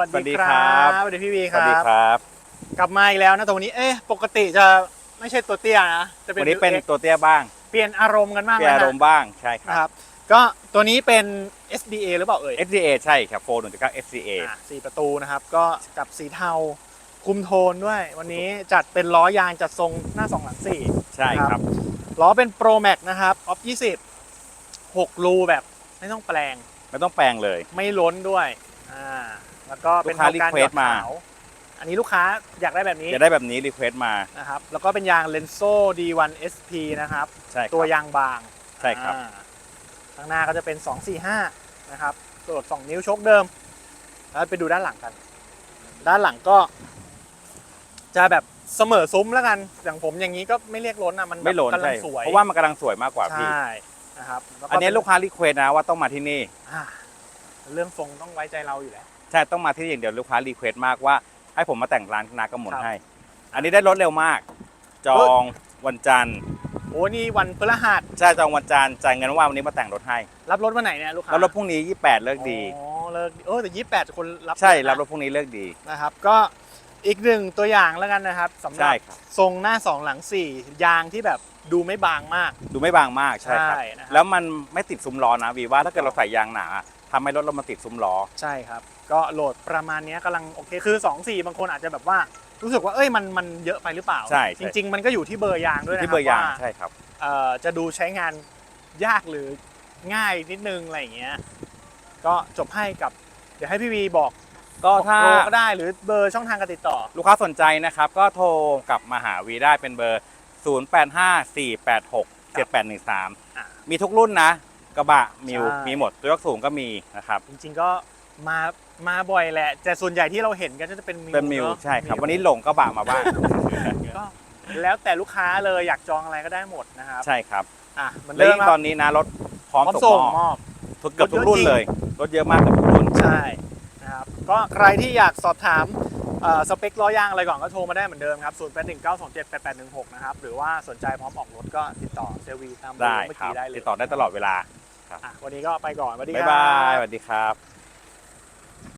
สวัสสวัสดีดีคครัรับบสวัสดีพี่วีสควัสรัดีบครับ กลับมาอีกแล้วนะแต่วันนี้เอ๊ะปกติจะไม่ใช่ตัวเตี้ยนะจะเป็นวันนี้เป็น Dual X ตัวเตี้ยบ้าง เปลี่ยนอารมณ์กันมากเปลี่ยนนะอารมณ์บ้างใช่คนะรับครับ ก็ตัวนี้เป็น SDA หรือเปล่าเอ่ย FCA ใช่ครับโฟนหนึ่งเก้า FCA อะสี่ประตูนะครับก็กับสีเทาคุมโทนด้วย วันนี้จัดเป็นล้อยางจัดทรงหน้าสองหลังสี่ใช่ครับล้อเป็น Pro Max นะครับออฟ20 6รูแบบไม่ต้องแปลงไม่ต้องแปลงเลย ไม่ล้นด้วยอ่า แล้วก็เป็นลูกค้าเท่การ request หยอดมาขาวอันนี้ลูกค้าอยากได้แบบนี้จะได้แบบนี้รีเควสมานะครับ แล้วก็เป็นยาง Lenso D1 SP นะครับ ใช่ครับตัวยางบางใช่ครับ อ่าข้างหน้าก็จะเป็น 245 นะครับกระโดด2นิ้วชกเดิม แล้วไปดูด้านหลังกัน ด้านหลังก็ จะแบบเสมอซุ้มแล้วกัน อย่างผมอย่างนี้ก็ไม่เรียกล้นอะ มันแบบไม่หล่นกำลัใช่งสวยเพราะว่ามันกำลังสวยมากกว่าพี่ ใช่นะครับแล้วอันนี้เป็ลูกค้ารีเควสนะว่าต้องมาที่นี่อ่าเรื่องทรงต้องไว้ใจเราอยู่แล้ว ใช่ต้องมาที่นี่อย่างเดียวลูกค้ารีเควสมากว่า ให้ผมมาแต่งร้านนากำมลครับให้ อันนี้ได้รถเร็วมาก จองวันจันทร์โอ้นี่วันพฤหัสใช่จองวันจันทร์จ่ายเงินว่าวันนี้มาแต่งรถให้ รับรถวันไหนเนี่ยลูกค้าแล้วรถพรุ่งนี้ 28 เลิกดีอ๋อเลิกเออแต่ยี่แปดคนรับใช่นะรับรถพรุ่งนี้เลิกดีนะครับก็อีกหนึ่งตัวอย่างแล้วกันนะครับสำหรัใช่บครับทรงหน้าสองหลังสี่ยางที่แบบดูไม่บางมาก ดูไม่บางมากใช่ครับใช่นะครับแล้วมันไม่ติดซุ้มล้อนะวีว่าถ้าเกิดเราใส่ยางหนา ทำให้รถเรามาติดซุ้มล้อ ใช่ครับ ก็โหลดประมาณเนี้ยกำลังโอเคคือ 2 4 บางคนอาจจะแบบว่ารู้สึกว่าเอ้ยมันมันเยอะไปหรือเปล่า ใช่จใช่ริง ๆ มันก็อยู่ที่เบอร์ยางด้วยนะคที่รับเบอร์ยางว่าใช่ครับ เอ่อจะดูใช้งานยากหรือง่ายนิดนึงอะไรอย่างเงี้ยก็จบให้กับเดี๋ยวให้พี่วีบอกก็ถ้าโปรก็ได้หรือเบอร์ช่องทางการติดต่อ ลูกค้าสนใจนะครับ ก็โทรกลับมาหาวีได้เป็นเบอร์ 0854867813อะมีทุกรุ่นนะ กระบะมิวใช่ มีหมด ตัวยกสูงก็มีนะครับ จริงๆก็มามาบ่อยแหละ แต่ส่วนใหญ่ที่เราเห็นก็จะเป็นมิวเป็นมิวอะใช่ครับ วันนี้หลงกระบะมาบ้างก็แล้วแต่ลูกค้าเลยอยากจองอะไรก็ได้หมดนะครับใช่ครับอะเหมือนและเดิมยิ่งคตรัอบนนี้นะรถพร้อมพร้อมส่ส่งงมอบมอบ ทุกเกือบทุกรรุ่ถนเยอะจริงเลย รถเยอะมากเกือบทุกรุ่น ใช่นะครับก็ใครที่อยากสอบถามเอ่อสเปคล้อยางอะไรก่อนก็โทรมาได้เหมือนเดิมครับ 0 8 1 9 2 7 8 8 1 6 นะครับ หรือว่าสนใจพร้อมออกรถก็ติดต่อเซลวีตามเบอได้ร์เมื่อครับกี้ได้เลยติดต่อได้ตลอดเวลา อะวันนี้ก็ไปก่อนสวัสดีบ๊ายครับายสวัสดีครับ